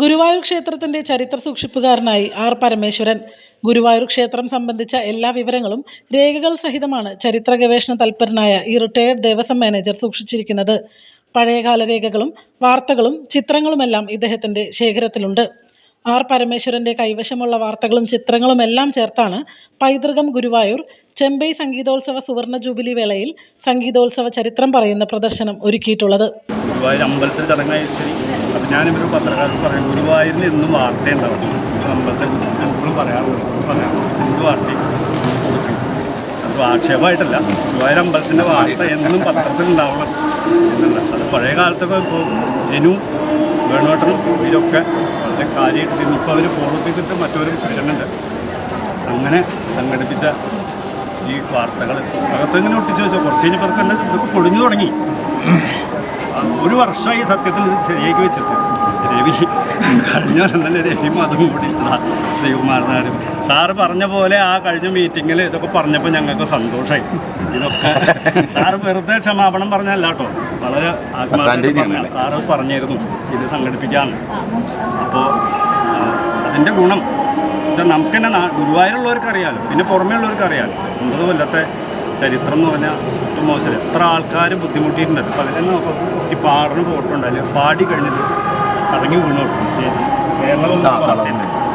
ഗുരുവായൂർ ക്ഷേത്രത്തിന്റെ ചരിത്ര സൂക്ഷിപ്പുകാരനായി ആർ പരമേശ്വരൻ. ഗുരുവായൂർ ക്ഷേത്രം സംബന്ധിച്ച എല്ലാ വിവരങ്ങളും രേഖകൾ സഹിതമാണ് ചരിത്ര ഗവേഷണ തൽപരനായ ഈ റിട്ടയേർഡ് ദേവസ്വം മാനേജർ സൂക്ഷിച്ചിരിക്കുന്നത്. പഴയകാല രേഖകളും വാർത്തകളും ചിത്രങ്ങളുമെല്ലാം ഇദ്ദേഹത്തിന്റെ ശേഖരത്തിലുണ്ട്. ആർ പരമേശ്വരന്റെ കൈവശമുള്ള വാർത്തകളും ചിത്രങ്ങളും എല്ലാം ചേർത്താണ് പൈതൃകം ഗുരുവായൂർ. ചെമ്പൈ സംഗീതോത്സവ സുവർണ ജൂബിലി വേളയിൽ സംഗീതോത്സവ ചരിത്രം പറയുന്ന പ്രദർശനം ഒരുക്കിയിട്ടുള്ളത്. ഗുരുവായൂർ അമ്പലത്തിൽ ചടങ്ങായി ഞാനിവർ പത്രക്കാർക്ക് പറയും ഗുരുവായൂരിൽ എന്നും വാർത്തയുണ്ടാവും അമ്പലത്തിൽ എപ്പോഴും പറയാറുണ്ട്. പറയാം എന്ത് വാർത്തയും ആക്ഷേപമായിട്ടല്ല. ഗുരുവായൂർ അമ്പലത്തിന്റെ വാർത്ത എന്നും പത്രത്തിൽ ഉണ്ടാവണം എന്നല്ല അത് പഴയ കാലത്തൊക്കെ ഇപ്പോൾ ജനു വേണുവേട്ടനും ഇവരൊക്കെ വളരെ കാര്യമായിട്ട് ഇന്നിപ്പോൾ അവർ ചെയ്തിട്ട് മറ്റവരും വരുന്നുണ്ട് അങ്ങനെ സംഘടിപ്പിച്ച ഈ വാർത്തകൾ പുസ്തകത്തെങ്ങനെ ഒട്ടിച്ചു വെച്ചാൽ കുറച്ച് കഴിഞ്ഞപ്പോൾ ഇതൊക്കെ പൊളിഞ്ഞു തുടങ്ങി. ഒരു വർഷമായി സത്യത്തിൽ ഇത് ശരിയാക്കി വെച്ചിട്ട്. രവി കഴിഞ്ഞ വർഷം തന്നെ രവിയും അതും കൂടി ശ്രീകുമാരനാരും. സാറ് പറഞ്ഞ പോലെ ആ കഴിഞ്ഞ മീറ്റിങ്ങിൽ ഇതൊക്കെ പറഞ്ഞപ്പോൾ ഞങ്ങൾക്ക് സന്തോഷമായി ഇതൊക്കെ സാറ് വെറുതെ ക്ഷമാപണം പറഞ്ഞല്ല കേട്ടോ. വളരെ പറഞ്ഞ സാറ് പറഞ്ഞിരുന്നു. ഇത് സംഘടിപ്പിക്കാൻ അപ്പോൾ അതിന്റെ ഗുണം. വെച്ചാൽ നമുക്ക് തന്നെ ഗുരുവായൂരുള്ളവർക്ക് അറിയാലോ. പിന്നെ പുറമേ ഉള്ളവർക്ക് അറിയാലോ. ഒമ്പത് കൊല്ലത്തെ ചരിത്രം എന്ന് പറഞ്ഞാൽ ഒരു മോശം എത്ര ആൾക്കാർ ബുദ്ധിമുട്ടിയിട്ടുണ്ട്. അപ്പോൾ അതിൽ നോക്കാം. ഈ പാടുന്ന ഫോട്ടോ ഉണ്ടായില്ല പാടി കഴിഞ്ഞിട്ട് കടങ്ങി വീണു. സ്റ്റേജിൽ. കേരളം